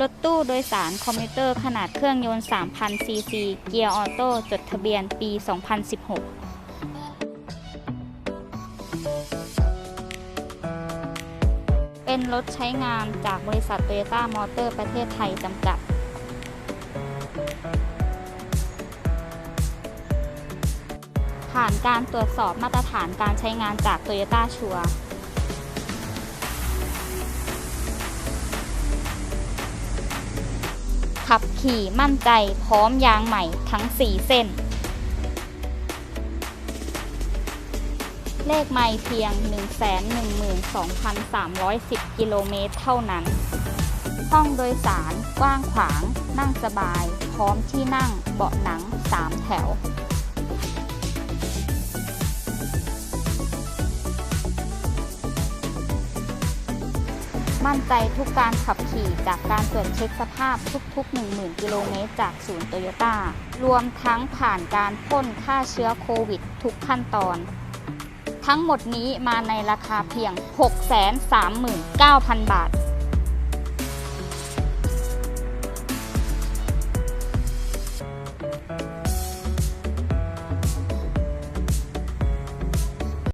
รถตู้โดยสารคอมพิวเตอร์ขนาดเครื่องยนต์3,000ซีซีเกียร์ออโต้จดทะเบียนปี 2016เป็นรถใช้งานจากบริษัทโตโยต้ามอเตอร์ประเทศไทยจำกัด ผ่านการตรวจสอบมาตรฐานการใช้งานจากโตโยต้าชัว ขับขี่มั่นใจพร้อมยางใหม่ทั้ง 4 เส้น เลขไม่เพียง 112,310 กิโลเมตรเท่านั้น ห้องโดยสารกว้างขวาง นั่งสบาย พร้อมที่นั่งเบาะหนัง 3 แถว มั่นใจทุกการขับขี่จากการตรวจเช็คสภาพทุก ๆ 10,000 กิโลเมตรจากศูนย์โตโยต้ารวมทั้งผ่านการพ่นฆ่าเชื้อโควิดทุกขั้นตอน ทั้งหมดนี้มาในราคาเพียง 639,000 บาท